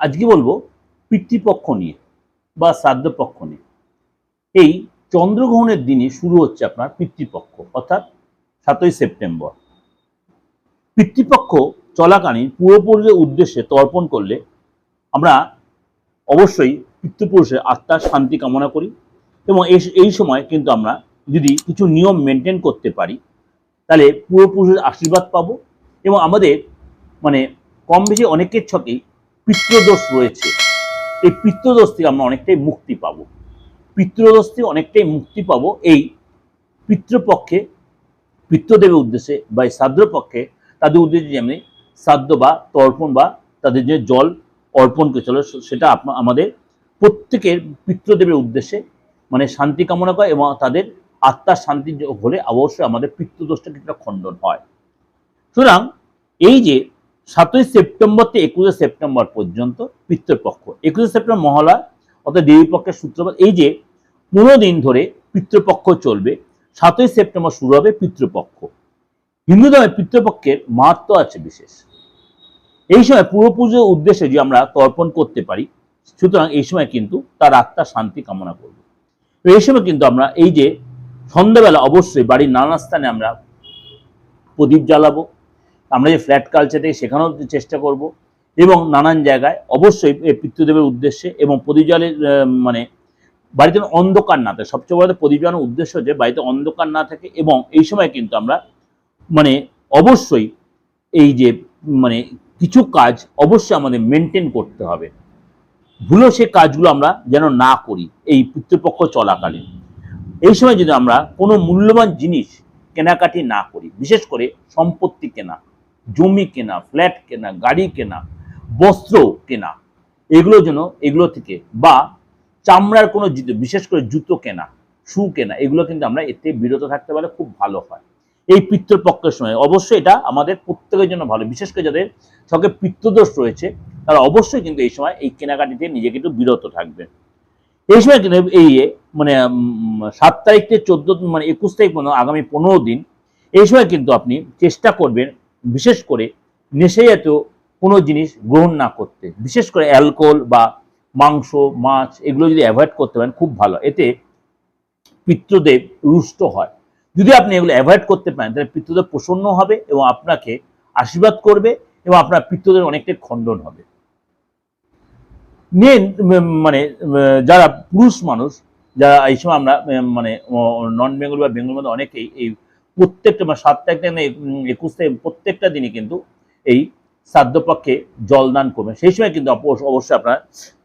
আজকে বলব পিতৃপক্ষ নিয়ে বা শ্রাদ্ধপক্ষ নিয়ে। এই চন্দ্রগ্রহণের দিনে শুরু হচ্ছে আপনার পিতৃপক্ষ, অর্থাৎ সাতই সেপ্টেম্বর। পিতৃপক্ষ চলাকালীন পূর্বপুরুষের উদ্দেশ্যে তর্পণ করলে আমরা অবশ্যই পিতৃপুরুষের আত্মার শান্তি কামনা করি এবং এই সময় কিন্তু আমরা যদি কিছু নিয়ম মেনটেন করতে পারি, তাহলে পূর্বপুরুষের আশীর্বাদ পাবো এবং আমাদের মানে কম বেশি অনেকের ছকেই পিতৃদোষ রয়েছে। এই পিতৃদোষ থেকে আমরা অনেকটাই মুক্তি পাব। পিতৃদোষ থেকে অনেকটাই মুক্তি পাব এই পিতৃপক্ষে, পিতৃদেবের উদ্দেশ্যে বা এই শ্রাদ্ধ পক্ষে তাদের উদ্দেশ্যে যেমনি শ্রাদ্ধ বা তর্পণ বা তাদের যে জল অর্পণ করে করেছিল সেটা আমাদের প্রত্যেকের পিতৃদেবের উদ্দেশ্যে মানে শান্তি কামনা করে এবং তাদের আত্মার শান্তি হলে অবশ্যই আমাদের পিতৃদোষটা কিছুটা খণ্ডন হয়। সুতরাং এই যে সাতই সেপ্টেম্বর থেকে একুশে সেপ্টেম্বর পর্যন্ত পিতৃপক্ষ একুশে সেপ্টেম্বর মহালয়, অর্থাৎ দেবীপক্ষের সূত্রপাত, এই যে পনেরো দিন ধরে পিতৃপক্ষ চলবে, সাতই সেপ্টেম্বর শুরু হবে পিতৃপক্ষ হিন্দু ধর্মে পিতৃপক্ষের মাহাত্ম আছে বিশেষ। এই সময় পূর্বপুজোর উদ্দেশ্যে যে আমরা তর্পণ করতে পারি, সুতরাং এই সময় কিন্তু তার আত্মার শান্তি কামনা করব। এই সময় কিন্তু আমরা এই যে সন্ধ্যাবেলা অবশ্যই বাড়ির নানা স্থানে আমরা প্রদীপ জ্বালাবো আমরা যে ফ্ল্যাট কালচার থেকে সেখানেও চেষ্টা করব এবং নানান জায়গায় অবশ্যই পিতৃদেবের উদ্দেশ্যে এবং প্রদীপ জ্বালের মানে বাড়িতে অন্ধকার না থাকে। সবচেয়ে বড় প্রদীপ উদ্দেশ্য যে বাড়িতে অন্ধকার না থাকে এবং এই সময় কিন্তু আমরা মানে অবশ্যই এই যে মানে কিছু কাজ অবশ্যই আমাদের মেনটেন করতে হবে। ভুলেও সে কাজগুলো আমরা যেন না করি, এই পিতৃপক্ষ চলাকালীন। এই সময় যদি আমরা কোনো মূল্যবান জিনিস কেনাকাটি না করি, বিশেষ করে সম্পত্তি কেনা জমি কেনা ফ্ল্যাট কেনা, গাড়ি কেনা, বস্ত্র কেনা এগুলোর জন্য এগুলো থেকে বা চামড়ার কোনো জুতো, বিশেষ করে জুতো কেনা, শু কেনা, এগুলো কিন্তু আমরা এতে বিরত থাকতে পারলে খুব ভালো হয়। এই পিতৃপক্ষের সময় অবশ্যই এটা আমাদের প্রত্যেকের জন্য ভালো, বিশেষ করে যাদের ছকে পিত্তদোষ রয়েছে, তারা অবশ্যই কিন্তু এই সময় এই কেনাকাটিতে নিজেকে একটু বিরত থাকবে। এই সময় কিন্তু এই মানে সাত তারিখ থেকে চোদ্দ মানে একুশ তারিখ পর্যন্ত, আগামী পনেরো দিন, এই সময় কিন্তু আপনি চেষ্টা করবেন বিশেষ করে নেশে জাতীয় কোনো জিনিস গ্রহণ না করতে। বিশেষ করে অ্যালকোহল বা মাংস, মাছ এগুলো যদি অ্যাভয়েড করতে পারেন, খুব ভালো। এতে পিতৃদেব রুষ্ট হয়। যদি আপনি এগুলো অ্যাভয়েড করতে পারেন, তাহলে পিতৃদেব প্রসন্ন হবে এবং আপনাকে আশীর্বাদ করবে এবং আপনার পিতৃদের অনেকটাই খণ্ডন হবে। মেন মানে যারা পুরুষ মানুষ, যারা এই সময় আমরা মানে নন বেঙ্গল বা বেঙ্গল মধ্যে অনেকেই এই প্রত্যেকটা মানে সাত থেকে একুশ তারিখ প্রত্যেকটা দিনই কিন্তু এই শ্রাদ্ধপক্ষে জলদান করবেন। সেই সময় কিন্তু অবশ্যই আপনার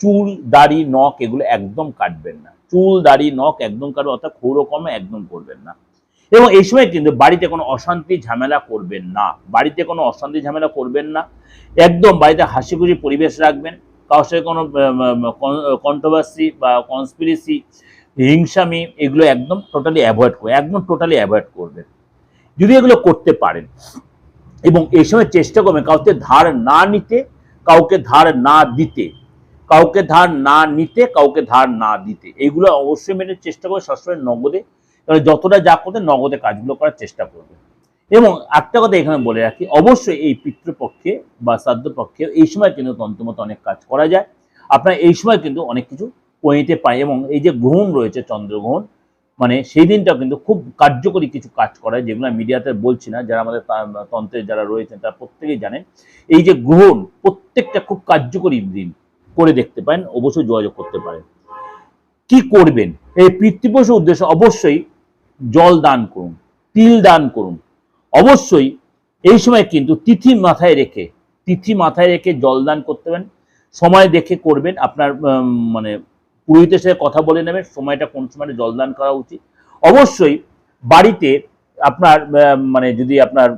চুল, দাড়ি, নখ এগুলো একদম কাটবেন না। চুল, দাড়ি, নখ একদম কাটবেন, অর্থাৎ ক্ষৌরকমে একদম করবেন না। এবং এই সময় কিন্তু বাড়িতে কোনো অশান্তি, ঝামেলা করবেন না। বাড়িতে কোনো অশান্তি, ঝামেলা করবেন না। একদম বাড়িতে হাসি খুশি পরিবেশ রাখবেন। কারোর সাথে কোনো কন্ট্রোভার্সি বা কনস্পিরেসি হিংসামি এগুলো একদম টোটালি অ্যাভয়েড করবে একদম টোটালি অ্যাভয়েড করবেন। যদি এগুলো করতে পারেন। এবং এই সময় চেষ্টা করবেন কাউকে ধার না নিতে, কাউকে ধার না দিতে, কাউকে ধার না নিতে, কাউকে ধার না দিতে। এইগুলো অবশ্যই মেনে চেষ্টা করে সবসময় নগদে। কারণ যতটা যা করতে নগদে কাজগুলো করার চেষ্টা করবে এবং একটা কথা এখানে বলে রাখি, অবশ্যই এই পিতৃপক্ষে বা শ্রাদ্ধপক্ষে এই সময় কিন্তু তন্ত্রমতো অনেক কাজ করা যায়। আপনার এই সময় কিন্তু অনেক কিছু করে পারে এবং এই যে গ্রহণ রয়েছে, চন্দ্রগ্রহণ মানে সেই দিনটাও কিন্তু খুব কার্যকরী কিছু কাজ করায়, যেগুলো মিডিয়াতে বলছি না, যারা আমাদের তন্ত্রে যারা রয়েছেন তারা প্রত্যেকেই জানেন। এই যে গ্রহণ, প্রত্যেকটা খুব কার্যকরী দিন করে দেখতে পারেন, অবশ্যই যোগাযোগ করতে পারেন। কি করবেন? এই পিতৃপক্ষ উদ্দেশ্যে অবশ্যই জল দান করুন, তিল দান করুন। অবশ্যই এই সময় কিন্তু তিথি মাথায় রেখে, তিথি মাথায় রেখে জল দান করতে পারেন। সময় দেখে করবেন, আপনার মানে পুরোহিতের সাথে কথা বলে নেবেন সময়টা কোন সময় জলদান করা উচিত। অবশ্যই বাড়িতে আপনার মানে যদি আপনার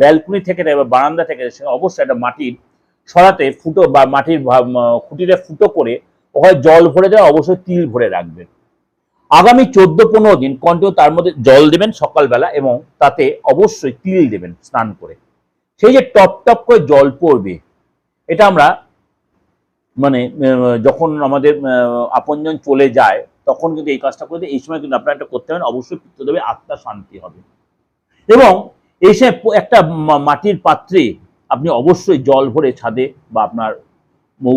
ব্যালকনি থেকে থাকে বা বারান্দা থেকে অবশ্যই একটা মাটির সরাতে ফুটো বা মাটির খুঁটিতে ফুটো করে ওখানে জল ভরে দেওয়া, অবশ্যই তিল ভরে রাখবেন আগামী চোদ্দ পনেরো দিন কন্টিনিউ তার মধ্যে জল দেবেন সকালবেলা এবং তাতে অবশ্যই তিল দেবেন স্নান করে। সেই যে টপ টপ করে জল পড়বে, এটা আমরা মানে যখন আমাদের আপনজন চলে যায়, তখন কিন্তু এই কাজটা করতে এই সময় কিন্তু আপনারা এটা করতে পারেন, অবশ্যই পিত্তদেবে আত্মা শান্তি হবে। এবং এই সময় একটা মাটির পাত্রে আপনি অবশ্যই জল ভরে ছাদে বা আপনার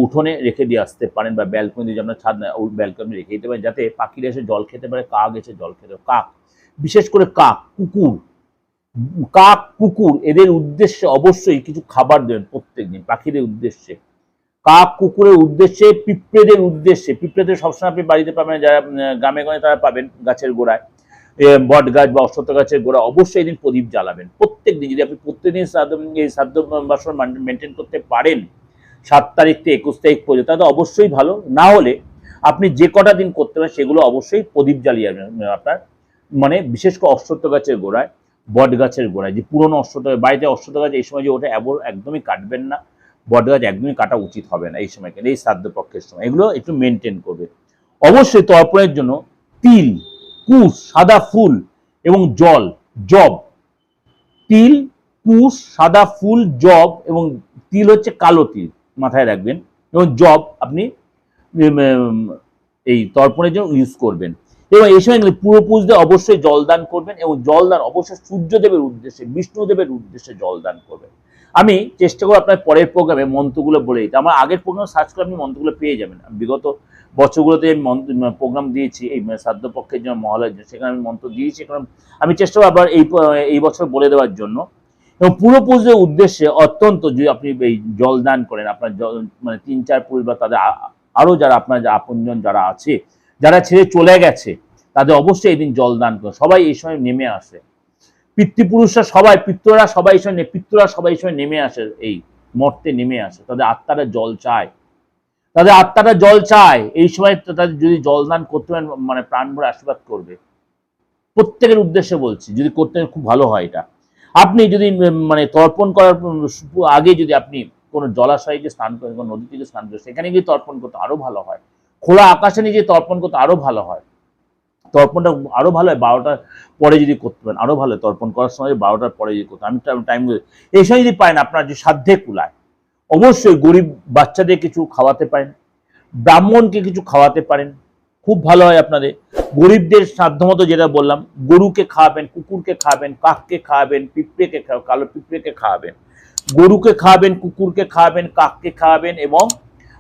উঠোনে রেখে দিয়ে আসতে পারেন বা ব্যালকনি দিয়ে আপনার ছাদ ব্যালকনি রেখে দিতে পারেন, যাতে পাখিরা এসে জল খেতে পারে, কাক এসে জল খেতে পারে, কাক, বিশেষ করে কাক, কুকুর। কাক, কুকুর, এদের উদ্দেশ্যে অবশ্যই কিছু খাবার দেবেন প্রত্যেক দিন পাখিদের উদ্দেশ্যে। কাক কুকুরের উদ্দেশ্যে, পিঁপড়েদের উদ্দেশ্যে, পিঁপড়েদের সবসময় আপনি বাড়িতে পাবেন, যারা গ্রামে গঞ্জে তারা পাবেন গাছের গোড়ায়। বট গাছ বা অশ্বত্থ গাছের গোড়া অবশ্যই এদিন প্রদীপ জ্বালাবেন। প্রত্যেক দিন যদি আপনি প্রত্যেকদিন এই শ্রাদ্ধ বাসন মেনটেন করতে পারেন, সাত তারিখ থেকে একুশ তারিখ পর্যন্ত, তাহলে অবশ্যই ভালো। না হলে আপনি যে কটা দিন করতে পারেন, সেগুলো অবশ্যই প্রদীপ জ্বালিয়ে আপনার মানে বিশেষ করে অশ্বত্থ গাছের গোড়ায়, বট গাছের গোড়ায়। যে পুরনো অশ্বত্থ, বাড়িতে অশ্বত্থ গাছ এই সময় যে ওটা একদমই কাটবেন না। বট গাছ একদমই কাটা উচিত হবে না এই সময় কিন্তু এই শ্রাদ্ধ পক্ষের সময়। এগুলো একটু মেনটেন করবে। অবশ্যই তর্পণের জন্য তিল, কুশ, সাদা ফুল এবং জল জব তিল, কুশ, সাদা ফুল জব এবং তিল হচ্ছে কালো তিল মাথায় রাখবেন এবং জব আপনি এই তর্পণের জন্য ইউজ করবেন। এবং এই সময় গেলে পুরোপুরুষদের অবশ্যই জলদান করবেন এবং জলদান অবশ্যই সূর্যদেবের উদ্দেশ্যে, বিষ্ণুদেবের উদ্দেশ্যে জলদান করবেন। আমি চেষ্টা করব আপনার পরের প্রোগ্রামে মন্ত্রগুলো বলে দিতে। আমার আগের প্রোগ্রাম সার্চ করে আপনি মন্ত্রগুলো পেয়ে যাবেন। বিগত বছরগুলোতে আমি মন্ত্র প্রোগ্রাম দিয়েছি, এই শ্রাদ্ধ পক্ষের জন্য, মহালয়ের জন্য, সেখানে আমি মন্ত্র দিয়েছি। কারণ আমি চেষ্টা করব আবার এই এই বছর বলে দেওয়ার জন্য। এবং পুরোপুরুষদের উদ্দেশ্যে অত্যন্ত যদি আপনি এই জল দান করেন, আপনার মানে তিন, চার পুরুষ বা তাদের আরও যারা আপনার আপনজন যারা আছে, যারা ছেড়ে চলে গেছে, তাদের অবশ্যই এই দিন জল দান করে সবাই এই সময় নেমে আসে। পিতৃপুরুষরা সবাই পিত্ররা সবাই নে- পিত্ররা সবাই সময় নেমে আসে এই মর্তে নেমে আসে। তাদের আত্মারা জল চায়। তাদের আত্মাটা জল চায়। এই সময় তাদের যদি জল দান করতে পারেন মানে প্রাণ ভরে আশীর্বাদ করবে। প্রত্যেকের উদ্দেশ্যে বলছি, যদি করতে খুব ভালো হয় এটা। আপনি যদি মানে তর্পণ করার আগে যদি আপনি কোনো জলাশয়ে গিয়ে স্নান করেন, কোনো নদী থেকে স্নান করেন সেখানে গিয়ে তর্পণ করতে আরও ভালো হয়। খোলা আকাশে নিয়ে গিয়ে তর্পণ করতে আরও ভালো হয়। তর্পণটা আরও ভালো হয়, বারোটার পরে যদি করতে পারেন, আরও ভালো তর্পণ করার সময় বারোটার পরে যদি করতে আমি টাইম এই সময় যদি পারেন আপনার যে সাধ্যে কুলায়, অবশ্যই গরিব বাচ্চাদের কিছু খাওয়াতে পারেন, ব্রাহ্মণকে কিছু খাওয়াতে পারেন, খুব ভালো হয় আপনাদের। গরিবদের সাধ্যমতো যেটা বললাম, গরুকে খাওয়াবেন, কুকুরকে খাওয়াবেন, কাককে খাওয়াবেন, পিঁপড়েকে কালো পিঁপড়েকে খাওয়াবেন। গরুকে খাওয়াবেন, কুকুরকে খাওয়াবেন, কাককে খাওয়াবেন এবং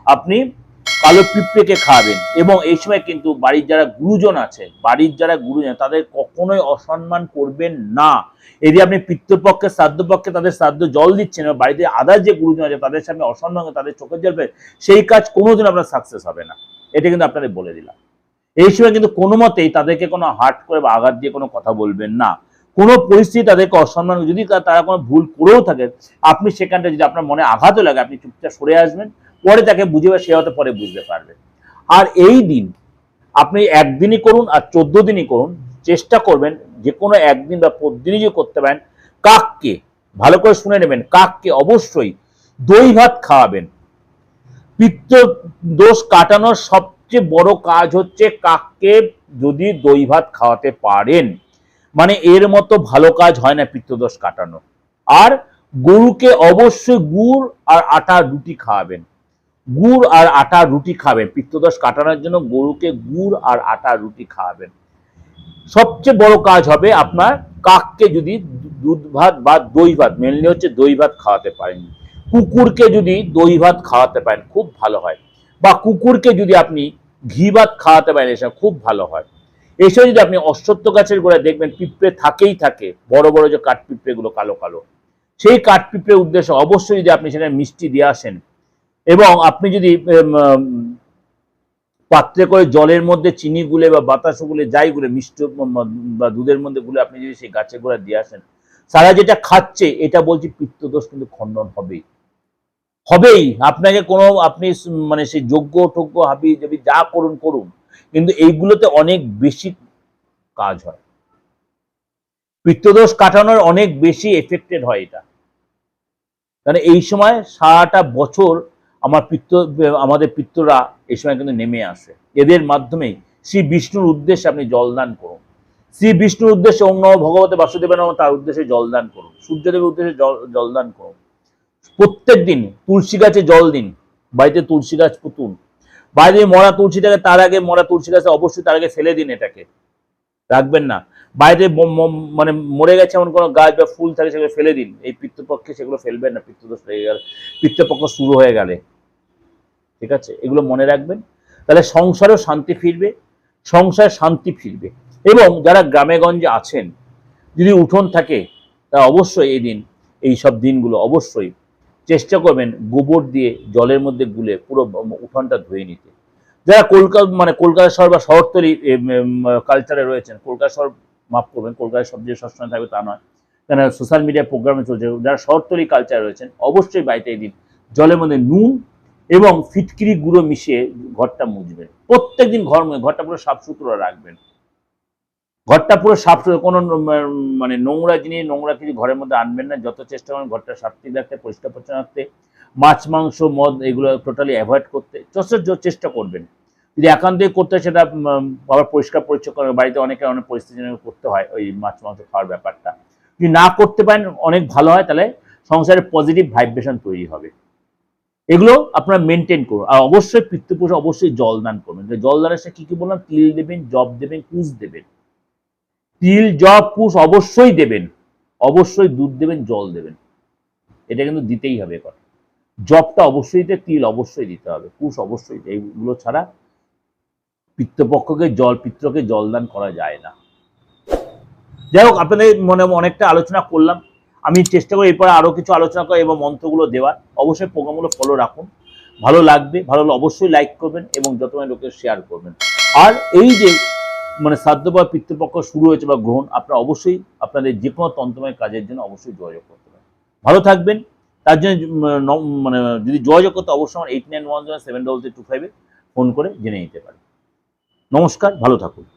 আপনি কালো পিঁপড়েকে খাওয়াবেন। এবং এই সময় কিন্তু বাড়ির যারা গুরুজন আছে, বাড়ির যারা গুরুজন, তাদের কখনোই অসম্মান করবেন না। এদি আপনি পিতৃপক্ষে, শ্রাদ্ধপক্ষে তাদের শ্রাদ্ধ জল দিচ্ছেন বাড়িতে আদার যে গুরুজন আছে, তাদের সামনে অসম্মান তাদের চোখের জল সেই কাজ কোনোদিন আপনার সাকসেস হবে না। এটা কিন্তু আপনাদের বলে দিলাম। এই সময় কিন্তু কোনো মতেই তাদেরকে কোনো হার্ট করে বা আঘাত দিয়ে কোনো কথা বলবেন না। কোনো পরিস্থিতি তাদেরকে অসম্মান যদি তারা কোনো ভুল করেও থাকে, আপনি সেখানটা যদি আপনার মনে আঘাতও লাগে, আপনি চুপচাপ সরে আসবেন পরে তাকে বুঝবে সে হয়তো পরে বুঝতে পারবে। আর এই দিন আপনি একদিনই করুন আর চোদ্দ দিনই করুন, চেষ্টা করবেন যে কোনো একদিন বা দিনই যে করতে পারেন, কাককে ভালো করে শুনে নেবেন, কাককে অবশ্যই দই ভাত খাওয়াবেন। পিত্ত দোষ কাটানোর সবচেয়ে বড় কাজ হচ্ছে কাককে যদি দই ভাত খাওয়াতে পারেন। মানে এর মতো ভালো কাজ হয় না পিত্তদোষ কাটানো। আর গরুকে অবশ্যই গুড় আর আটা রুটি খাওয়াবেন। গুড় আর আটা রুটি খাবেন। পিত্তদোষ কাটানোর জন্য গরুকে গুড় আর আটা রুটি খাওয়াবেন। সবচেয়ে বড় কাজ হবে আপনার কাককে যদি দুধ ভাত বা দই ভাত মেনলি হচ্ছে দই ভাত খাওয়াতে পারেন। কুকুরকে যদি দই ভাত খাওয়াতে পারেন, খুব ভালো হয়। বা কুকুরকে যদি আপনি ঘি ভাত খাওয়াতে পারেন, এসব খুব ভালো হয়। এসব যদি আপনি অশ্বত্থ গাছের গোড়ায় দেখবেন, পিঁপড়ে থাকেই থাকে, বড় বড় যে কাঠ পিঁপড়েগুলো কালো কালো। সেই কাঠ পিঁপড়ের উদ্দেশ্যে অবশ্যই যদি আপনি সেখানে মিষ্টি দিয়ে আসেন এবং আপনি যদি পাত্রে করে জলের মধ্যে চিনি গুলে বা বাতাস গুলে, যাই গুলে, মিষ্টি বা দুধের মধ্যে গুলে আপনি যদি সেই গাছের গোড়া দিয়ে আসেন, সারা যেটা খাচ্ছে, এটা বলছি পিত্তদোষ কিন্তু খণ্ডন হবেই। হবেই। আপনাকে কোনো, আপনি মানে সেই যোগ্য টোগ্য হাবি যাবি যা করুন করুন, কিন্তু এইগুলোতে অনেক বেশি কাজ হয়। পিত্তদোষ কাটানোর অনেক বেশি এফেক্টেড হয় এটা। কারণ এই সময় সারাটা বছর আমার পিত্ত, আমাদের পিত্তরা এই সময় কিন্তু নেমে আসে। এদের মাধ্যমেই শ্রী বিষ্ণুর উদ্দেশ্যে আপনি জলদান করুন। শ্রী বিষ্ণুর উদ্দেশ্যে অন্য ভগবতে বাসুদেব নম তার উদ্দেশ্যে জলদান করুন। সূর্যদেবের উদ্দেশ্যে জল, জলদান করুন। প্রত্যেক দিন তুলসী গাছে জল দিন। বাড়িতে তুলসী গাছ পুতুন। বাইরে মরা তুলসী থাকে তার আগে, মরা তুলসী গাছে অবশ্যই তার আগে ফেলে দিন এটাকে। রাখবেন না। বাইরে মানে মরে গেছে এমন কোনো গাছ বা ফুল থাকে সেগুলো ফেলে দিন। এই পিত্তপক্ষে সেগুলো ফেলবেন না, পিত্তদোষ লেগে গেলে। পিত্তপক্ষ শুরু হয়ে গেলে। ঠিক আছে? এগুলো মনে রাখবেন। তাহলে সংসারেও শান্তি ফিরবে, সংসারে শান্তি ফিরবে। এবং যারা গ্রামেগঞ্জে আছেন, যদি উঠোন থাকে তা অবশ্যই এই দিন, এই সব দিনগুলো অবশ্যই চেষ্টা করবেন গোবর দিয়ে জলের মধ্যে গুলে পুরো উঠোনটা ধুয়ে নিতে। যারা কলকাতা মানে কলকাতা শহর বা শহরতলি কালচারে রয়েছেন, কলকাতা শহর মাফ করবেন কলকাতা সব যে সবসময় থাকবে তা নয়। কেন সোশ্যাল মিডিয়া প্রোগ্রামে চলছে যারা শহরতলি কালচার রয়েছেন, অবশ্যই বাড়িতে দিন জলের মধ্যে নুন এবং ফিটকিরি গুঁড়ো মিশিয়ে ঘরটা মুছবেন প্রত্যেকদিন ঘর মুছে- ঘরটা পুরো সাফ সুতরো রাখবেন। ঘরটা পুরো সাফ কোনো মানে নোংরা জিনিস, নোংরা কিছু ঘরের মধ্যে আনবেন না। যত চেষ্টা করেন ঘরটা সাফ ঠিক রাখতে, পরিষ্কার পরিচ্ছন্ন রাখতে, মাছ, মাংস, মদ, এগুলো টোটালি অ্যাভয়েড করতে, যথেষ্ট চেষ্টা করবেন। যদি একান্তই করতে হয়, সেটা আবার পরিষ্কার পরিচ্ছন্ন বাড়িতে অনেকে অনেক পরিস্থিতি করতে হয়, ওই মাছ মাংস খাওয়ার ব্যাপারটা। যদি না করতে পারেন, অনেক ভালো হয়, তাহলে সংসারে পজিটিভ ভাইব্রেশন তৈরি হবে। এগুলো আপনারা মেনটেন করুন। আর অবশ্যই পিতৃপুরুষ অবশ্যই জল দান করবেন। যে জল দানের সাথে কি কি বললাম? তিল দেবেন, জব দেবেন, কুশ দেবেন। তিল, জব, কুশ অবশ্যই দেবেন। অবশ্যই দুধ দেবেন, জল দেবেন। এটা কিন্তু দিতেই হবে কথা। জবটা অবশ্যই দিতে, তিল অবশ্যই দিতে হবে। কুশ অবশ্যই এইগুলো ছাড়া পিতৃপক্ষকে জল পিত্রকে জলদান করা যায় না। যাই হোক, আপনাদের মনে অনেকটা আলোচনা করলাম। আমি চেষ্টা করি এরপরে আরও কিছু আলোচনা করা এবং মন্ত্রগুলো দেওয়ার। অবশ্যই প্রোগ্রামগুলো ফলো রাখুন। ভালো লাগবে, ভালো লাগলে অবশ্যই লাইক করবেন এবং যত লোকের শেয়ার করবেন। আর এই যে মানে শ্রাদ্ধ বা পিতৃপক্ষ শুরু হয়েছে বা গ্রহণ, আপনারা অবশ্যই আপনাদের যে কোনো তন্ত্রময় কাজের জন্য অবশ্যই যোগাযোগ করতে পারেন। ভালো থাকবেন। তার জন্য মানে যদি যোগাযোগ করতে অবশ্যই আমার eight nine one seven double three two ফাইভে ফোন করে জেনে নিতে পারেন। নমস্কার ভালো থাকুন।